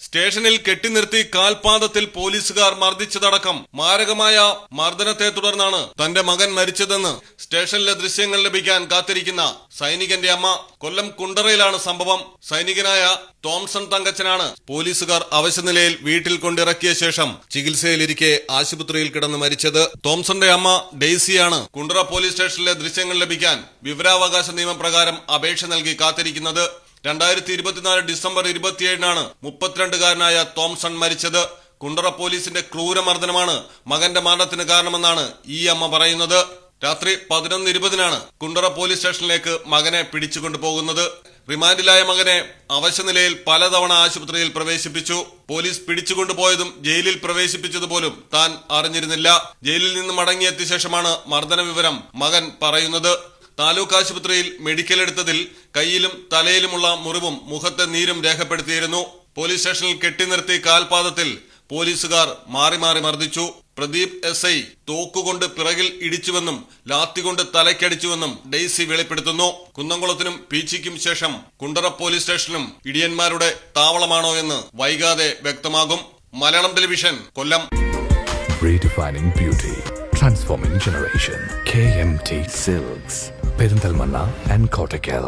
സ്റ്റേഷനിൽ കെട്ടിനിർത്തി കാൽപാദത്തിൽ പോലീസുകാർ മർദ്ദിച്ചതടക്കം മാരകമായ മർദ്ദനത്തെ തുടർന്നാണ് തന്റെ മകൻ മരിച്ചതെന്ന് സ്റ്റേഷനിലെ ദൃശ്യങ്ങൾ ലഭിക്കാൻ കാത്തിരിക്കുന്ന സൈനികന്റെ അമ്മ കൊല്ലം കുണ്ടറയിലാണ് സംഭവം. സൈനികനായ തോംസൺ തങ്കച്ചനാണ് പോലീസുകാർ അവശനിലയിൽ വീട്ടിൽ കൊണ്ടിറക്കിയ ശേഷം ചികിത്സയിലിരിക്കെ ആശുപത്രിയിൽ കിടന്ന് മരിച്ചത്. തോംസന്റെ അമ്മ ഡെയ്സിയാണ് കുണ്ടറ പോലീസ് സ്റ്റേഷനിലെ ദൃശ്യങ്ങൾ ലഭിക്കാൻ വിവരാവകാശ നിയമപ്രകാരം അപേക്ഷ നൽകി കാത്തിരിക്കുന്നത്. രണ്ടായിരത്തി ഇരുപത്തിനാല് ഡിസംബർ ഇരുപത്തിയേഴിനാണ് മുപ്പത്തിരണ്ടുകാരനായ തോംസൺ മരിച്ചത്. കുണ്ടറ പോലീസിന്റെ ക്രൂരമർദ്ദനമാണ് മകന്റെ മരണത്തിന് കാരണമെന്നാണ് ഈ അമ്മ പറയുന്നത്. രാത്രി പതിനൊന്ന് ഇരുപതിനാണ് കുണ്ടറ പോലീസ് സ്റ്റേഷനിലേക്ക് മകനെ പിടിച്ചുകൊണ്ടുപോകുന്നത്. റിമാൻഡിലായ മകനെ അവശനിലയിൽ പലതവണ ആശുപത്രിയിൽ പ്രവേശിപ്പിച്ചു. പോലീസ് പിടിച്ചുകൊണ്ടുപോയതും ജയിലിൽ പ്രവേശിപ്പിച്ചതുപോലും താൻ അറിഞ്ഞിരുന്നില്ല. ജയിലിൽ നിന്ന് മടങ്ങിയെത്തിയ ശേഷമാണ് മർദ്ദന വിവരം മകൻ പറയുന്നത്. താലൂക്ക് ആശുപത്രിയിൽ മെഡിക്കൽ എടുത്തതിൽ കയ്യിലും തലയിലുമുള്ള മുറിവും മുഖത്തെ നീരും രേഖപ്പെടുത്തിയിരുന്നു. പോലീസ് സ്റ്റേഷനിൽ കെട്ടിനിർത്തി കാൽപാദത്തിൽ പോലീസുകാർ മാറി മാറി മർദ്ദിച്ചു. പ്രദീപ് എസ് ഐ തോക്കുകൊണ്ട് പിറകിൽ ഇടിച്ചുവെന്നും ലാത്തി കൊണ്ട് തലയ്ക്കടിച്ചുവെന്നും ഡെയ്സി വെളിപ്പെടുത്തുന്നു. കുന്നംകുളത്തിനും പീച്ചിക്കും ശേഷം കുണ്ടറ പോലീസ് സ്റ്റേഷനും ഇടിയന്മാരുടെ താവളമാണോ എന്ന് വൈകാതെ വ്യക്തമാകും. Malayalam television Kollam. Redefining beauty, transforming generation. KMT Silks, Perindalmanna and Kottakkal.